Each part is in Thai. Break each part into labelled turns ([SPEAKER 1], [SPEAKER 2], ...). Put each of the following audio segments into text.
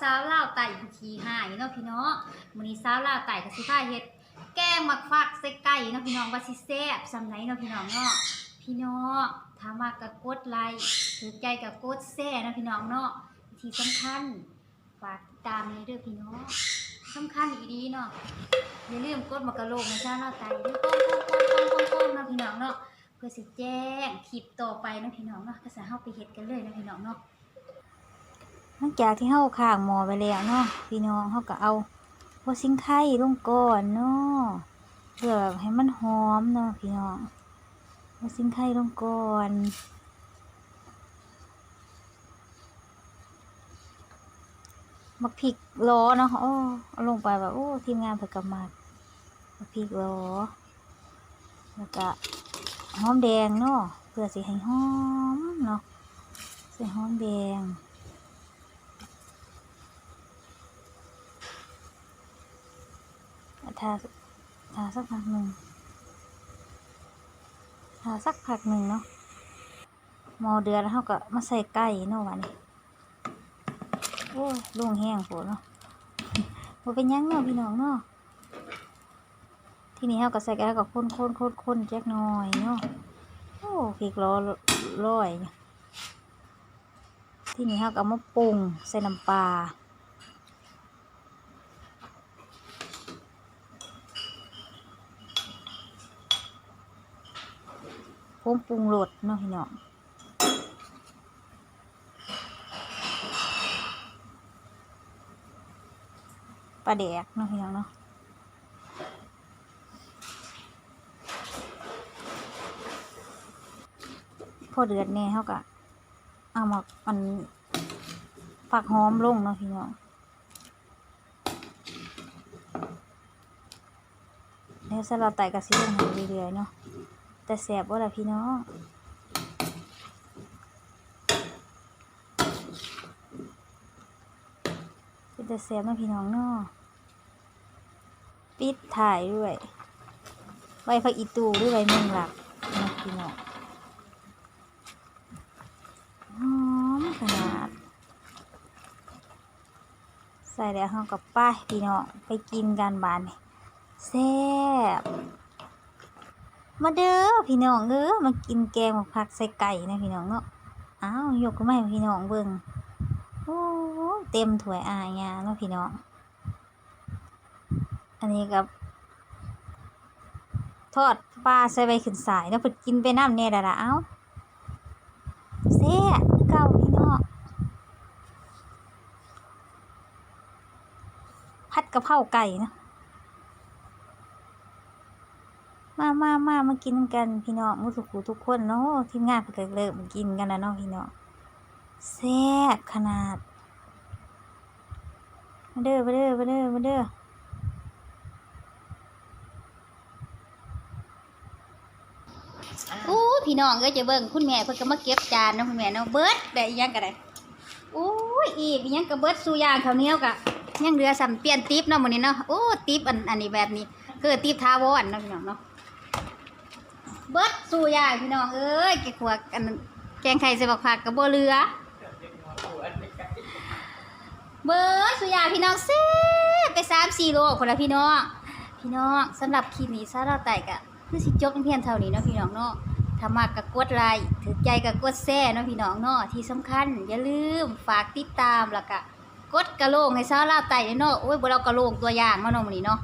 [SPEAKER 1] ซาลาว์ไต่ผู้ขี้หายเนาะพี่น้องมื้อนี้สาวลาวไต่ก็สิพาเฮ็ดแกงมักฟักใส่ไก่เนาะพี่น้องว่าสิแซ่บซำไหนเนาะพี่น้องเนาะพี่น้องถ้ามากก็กดไลค์ถือใจก็กดแซ่เนาะพี่น้องเนาะที่สำคัญฝากตามในเด้อพี่น้องสำคัญอีดีเนาะอย่าลืมกดมากระโลกนะจ้าเนาะไต่ด้อโป้งโป้งโป้งโป้งโป้งเนาะพี่น้องเนาะเพื่อสิแจ้งคลิปต่อไปเนาะพี่น้องเนาะก็จะเฮาไปเฮ็ดกันเลยเนาะพี่น้องเนาะ หลังจากที่เฮาข้างหมอไปแล้วเนาะพี่น้องเฮาก็เอาหัวซิงไข่ลงก่อนเนาะเพื่อแบบให้มันหอมเนาะพี่น้องหัวซิงไข่ลงก่อนมักพริกล้อเนาะโอ้เอาลงไปแบบโอ้ทีมงานเพิ่นก็มักมักพริกล้อแล้วก็หอมแดงเนาะเพื่อสิให้หอมเนาะใส่หอมแดง ทาทาสักพักหนึ่งทาสักพักหนึ่งเนาะมอเดือดแล้วเขาก็มาใส่ไก่เนาะวันนี้โอ้ยลุงแห้งโผเนาะบ่เป็นยังเนาะพี่น้องเนาะที่นี้เขาก็ใส่ไก่แล้วก็คนคนคนคนแจ็กน่อยเนาะโอ้พริกล้อร้อยที่นี้เขาก็มาปรุงใส่น้ำปลา งปรุงรสเนาะพี่น้องปลาแดกเนาะพี่น้องเนาะพอเดือดแน่เขาก็เอามามันผักหอมลงเนาะพี่น้องแล้วสลัดไตกระซิลงให้เรื่อยๆเนาะ แต่แสบว่าล่ะพี่น้องเป็นแต่แสบนาะพี่น้องเนาะปิดถ่ายด้วยไว้พักอีตูด้วยไว้เมืองหลักนะพี่น้องหอมขนาด ใส่แล้วเรากับป้ายพี่น้องไปกินกันบานนี่แซ่บ มาเด้อพี่น้องเด้อมากินแกงผักใส่ไก่นะพี่น้องเนาะอ้าวยกก็ไม่พี่น้องเบิ่งโอ้เต็มถ้วยอายาเนาะพี่น้อง อันนี้กับทอดปลาใส่ใบขึ้นสายเนาะเพิ่นกินไปน้ำแน่ดะละเอ้าแซ่เก่าพี่น้องผัดกะเพราไก่เนาะ มามามามากินกันพี่น้องมุสุกูทุกคนเนาะทีมงานเพิ่นก็เริ่มกินกันแล้วเนาะพี่น้องแซ่บขนาดมาเด้อมาเด้อมาเด้อมาเด้ออู้พี่น้องเอ้ยจะเบิ่งคุณแม่เพิ่นก็มาเก็บจานเนาะคุณแม่เนาะเบิดได้อีหยังก็ได้อู้ยอีกอีหยังก็เบิดสู่ย่างข้าวเหนียวก็ยังเหลือสำเปลี่ยนติ๊บเนาะมื้อนี้เนาะโอ้ติ๊บอันอันนี้แบบนี้คือติ๊บทาวอนเนาะพี่น้องเนาะ เบิดสู่ยายพี่น้องเอ้ยแกขวอันแกงไข่ใส่บักผักกับบัวเรือเบิดสู่ยายพี่น้องเซ่ไปสามสี่โลคนละพี่น้องพี่น้องสำหรับคลิปนี้ซาเราไต่กะคือสิจกเพียงเท่านี้เนาะพี่น้องเนาะถ้ามากกะกดไลค์ถือใจกะกดแซ่เนาะพี่น้องเนาะที่สำคัญ อย่าลืมฝากติดตามแล้วก็กดกระโลกให้ซาเราไต่เนาะโอ้ยบเรากระโลกตัวอย่างมาเนาะมื้อนี้เนาะ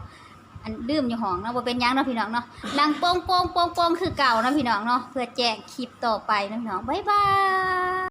[SPEAKER 1] อันดื่มอยู่ห้องเนาะบ่เป็นหยังเนาะพี่น้องเนาะลังโป้งโป้งโป้งโป้งคือเก่าเนาะพี่น้องเนาะเพื่อแจ้งคลิปต่อไปเนาะพี่น้องบ๊ายบาย